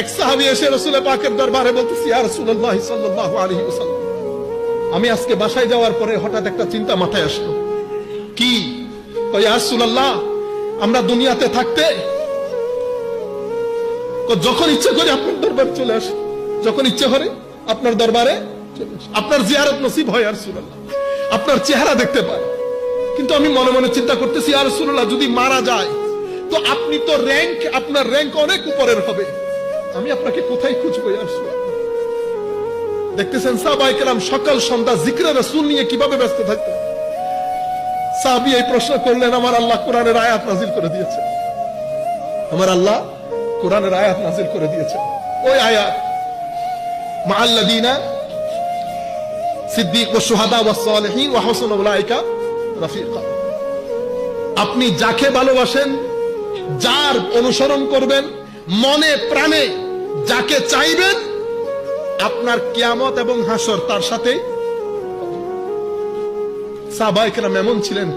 এক সাহাবী এসে রসুল পাকের দরবারে বলতেছি আর রসুল্লাহ সাল্লাহ আলহি আমি আজকে বাসায় যাওয়ার পরে হঠাৎ একটা চিন্তা মাথায় আসলো। কি? ওই রাসূলুল্লাহ, আমরা দুনিয়াতে থাকতে যখন ইচ্ছে করে আপনার দরবারে চলে আসে, যখন ইচ্ছে করে আপনার দরবারে আপনার জিয়ারত নসিব হয় আর আপনার চেহারা দেখতে পায় কিন্তু আমি মনে মনে চিন্তা করতেছি আর রাসূলুল্লাহ, যদি মারা যায়, তো আপনি তো র্যাঙ্ক আপনার র্যাঙ্ক অনেক উপরের হবে। আমি আপনাকে কোথায় খুঁজবো দেখতেছেন সাহাবাই কেরাম সকাল সন্ধ্যা জিক্রে রাসূল নিয়ে কীভাবে ব্যস্ত থাকতেন? সাহাবি এই প্রশ্ন করলেন, আমার আল্লাহ কোরআনের আয়াত নাজিল করে দিয়েছে আমার আল্লাহ কোরআনের আয়াত নাজিল করে দিয়েছে ওই আয়াত, মাআল্লাযীনা সিদ্দিক ওয়া শুহাদা ওয়া সালিহিন ওয়া হাসানা উলাইকা রাফিকা। আপনি যাকে ভালোবাসেন, যার অনুসরণ করবেন, মনে প্রাণে যাকে চাইবেন আপনার কিয়ামত এবং হাসর তার সাথে সাবাইকরাম এমন ছিলেন।